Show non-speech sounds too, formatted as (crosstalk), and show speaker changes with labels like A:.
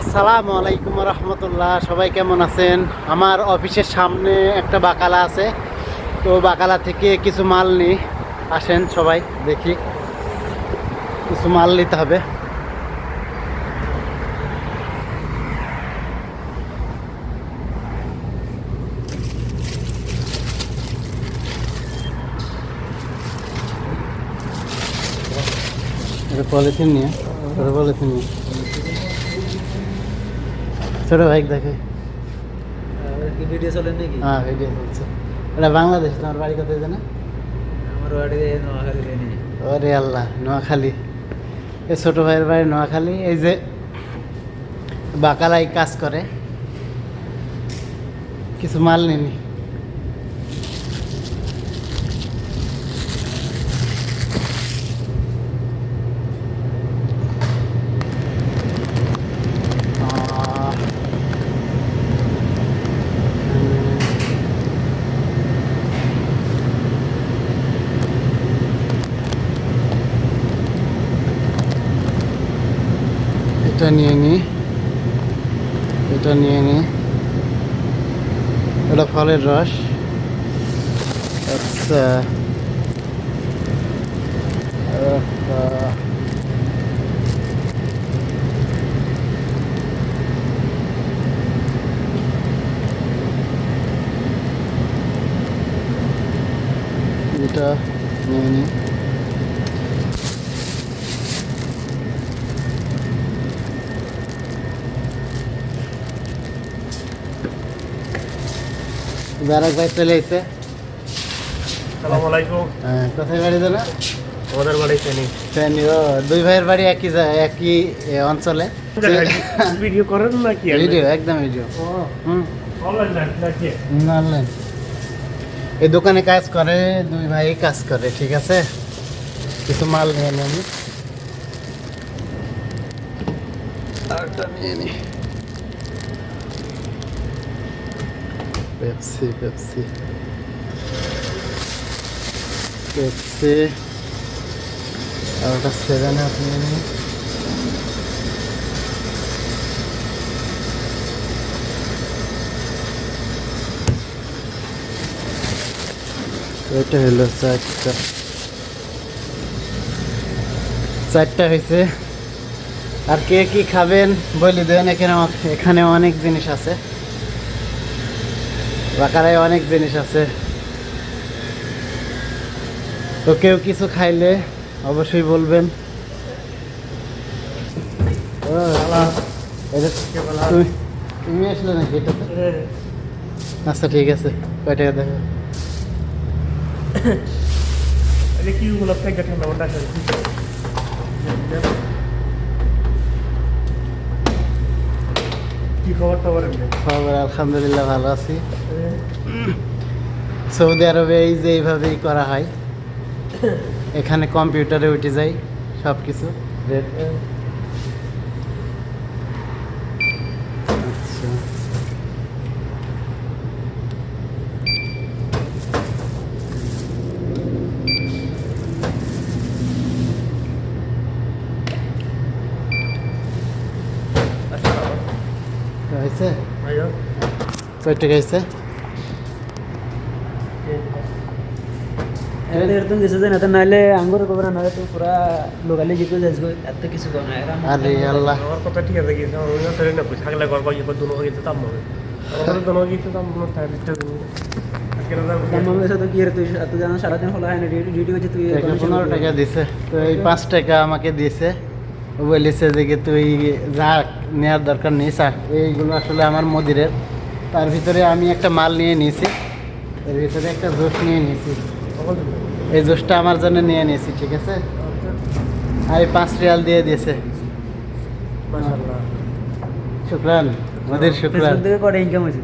A: আসসালামু আলাইকুম রহমতুল্লাহ, সবাই কেমন আছেন? আমার অফিসের সামনে একটা বাকালা আছে, তো বাকালা থেকে কিছু মাল নিই আসেন সবাই দেখি, কিছু মাল নিতে হবে। পলিথিন নিয়ে পলিথিন নিয়ে। ছোট বাইক দেখে।
B: ভিডিও চলে নাকি?
A: হ্যাঁ ভিডিও চলছে। এটা বাংলাদেশ তোমার বাড়ি কোথায় জানা?
B: আমার বাড়ি নোয়াখালী
A: ওরে আল্লাহ নোয়াখালী। এই ছোট ভাইয়ের বাড়ি নোয়াখালী এই যে বাকালাই কাজ করে। কিছু মাল নিনি এটা নিয়ে নি। এটা নিয়ে নি। এটা ফলের রস। আচ্ছা। এটা নিয়ে নি। বেড়াক ভাই চলে এসে
C: আলাইকুম।
A: হ্যাঁ কোথায় বাড়ি জানা
C: আমাদের বাড়ি চেনি
A: ফ্যানি ও দুই ভাইয়ের বাড়ি একই একই অঞ্চলে। (laughs)
C: ভিডিও করেন নাকি
A: ভিডিও একদম ভিডিও। হুম।
C: অনলাইন নাকি?
A: অনলাইন এই দোকানে কাজ করে দুই ভাই কাজ করে ঠিক আছে? কিছু মাল নিয়ে নেন। আরেকটা নিয়ে নি। Pepsi Pepsi. পেপসি। আর ওটা সেভেন আপ নিয়ে এটা হলো চারটা। চারটা হয়েছে। আর কে কি খাবেন বলি দেন, এখানে এখানে অনেক জিনিস আছে। বাকারায় অনেক জিনিস আছে। তো কেউ কিছু খাইলে অবশ্যই বলবেন। তুমি আসলে নাকি এটাতে আচ্ছা ঠিক আছে। কয় টাকা দেখো (coughs)
C: কি গুলো থেকে ঠান্ডা কি খবর টবর
A: খবর আলহামদুলিল্লাহ ভালো আছি। সৌদি আরবে এই যে এইভাবেই করা হয়। এখানে কম্পিউটারে উঠে যায় সব কিছু আচ্ছা। হয়েছে কয় টাকা হয়েছে
B: এরকম কিছু দিন এত নাইলে আঙ্গুর কবরা নাহলে তো পুরা লোকালি জিতে যাস গো এত কিছু কম না এরা
A: আরে আল্লাহ
C: আমার কথা ঠিক আছে গিয়েছে আমার অন্য ট্রেন না দুনো হবে আমার দুনো মনে থাকে দিতে আজকে
B: দাম সাথে কি রে তুই এত জানা সারাদিন হলো হয় না ডিউটি ডিউটি করছে তুই
A: টাকা পনেরো টাকা দিছে তো এই পাঁচ টাকা আমাকে দিয়েছে বলেছে যে কি তুই যা নেওয়ার দরকার নেই স্যার। এইগুলো আসলে আমার মদিরের। তার ভিতরে আমি একটা মাল নিয়ে নিয়েছি। এর ভিতরে একটা জোশ নিয়ে নিয়েছি। এই জোশটা আমার জন্য নিয়ে নিয়েছি ঠিক আছে? আর এই পাঁচ রিয়াল দিয়ে দিয়েছে। শুক্রান মদির শুক্রান।
B: করে ইনকাম হয়েছে?